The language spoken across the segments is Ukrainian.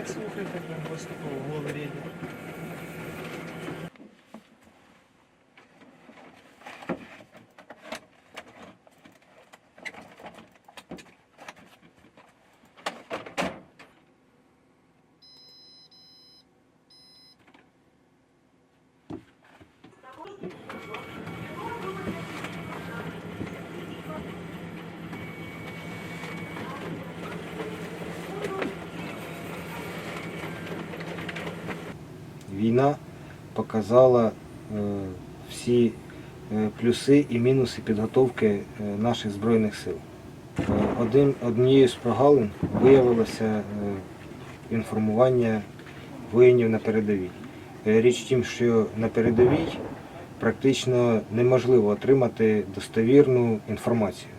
мать слухає, так прям просто в голові рідні. Thank you. Війна показала е, всі е, плюси і мінуси підготовки е, наших Збройних сил. Один, однією з прогалин виявилося інформування воїнів на передовій. Річ тім, що на передовій практично неможливо отримати достовірну інформацію.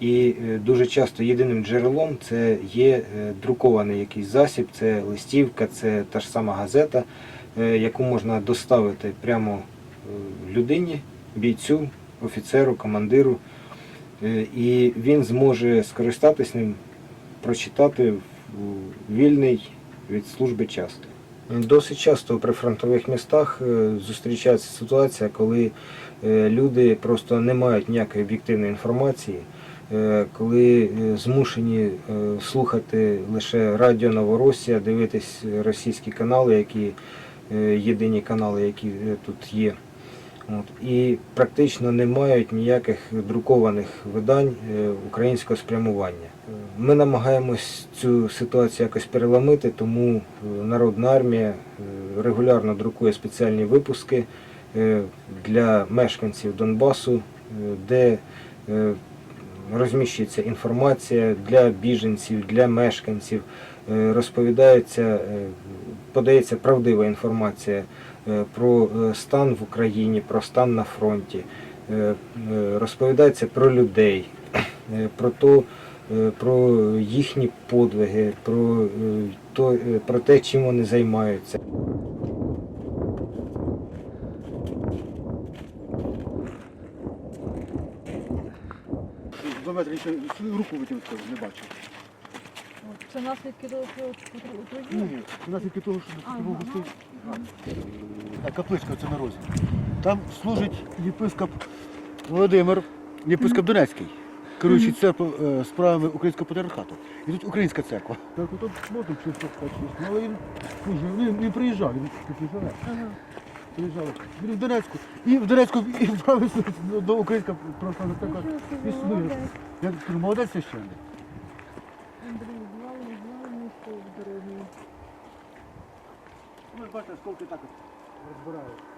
І дуже часто єдиним джерелом це є друкований якийсь засіб, це листівка, це та ж сама газета, яку можна доставити прямо е, людині, бійцю, офіцеру, командиру, Е, і він зможе скористатись ним, прочитати в вільний від служби час. Досить часто при фронтових містах е, зустрічається ситуація, коли е, люди просто не мають ніякої об'єктивної інформації, е, коли е, змушені е, слухати лише радіо Новоросія, дивитись російські канали, які е, єдині канали, які е, тут є. От, і практично не мають ніяких друкованих видань е, українського спрямування. Е, Ми намагаємось цю ситуацію якось переламити, тому е, Народна армія е, регулярно друкує спеціальні випуски е, для мешканців Донбасу, е, де е, розміщується інформація для біженців, для мешканців, е, розповідається, е, подається правдива інформація е, про е, стан в Україні, про стан на фронті, е, розповідається про людей, про то, про їхні подвиги, про, то, про те, чим вони займаються. Два руку витягнути не бачив. Це наслідки того, що Ні, отруєння? ні, це наслідки того, що Ага. того густий. А капличка це на розі. Там служить єпископ Володимир, єпископ Донецький, керуючий церквою е, справами українського патріархату. І тут українська церква. Так, тут можна через ну, але він, служив, він, він приїжджав, він тут живе. Ага. Приїжджав. Він в Донецьку. І в Донецьку і вправився до українська православна церква. Нічого собі, І смирив. молодець. Я кажу, молодець священник. Бачите, так от розбирають.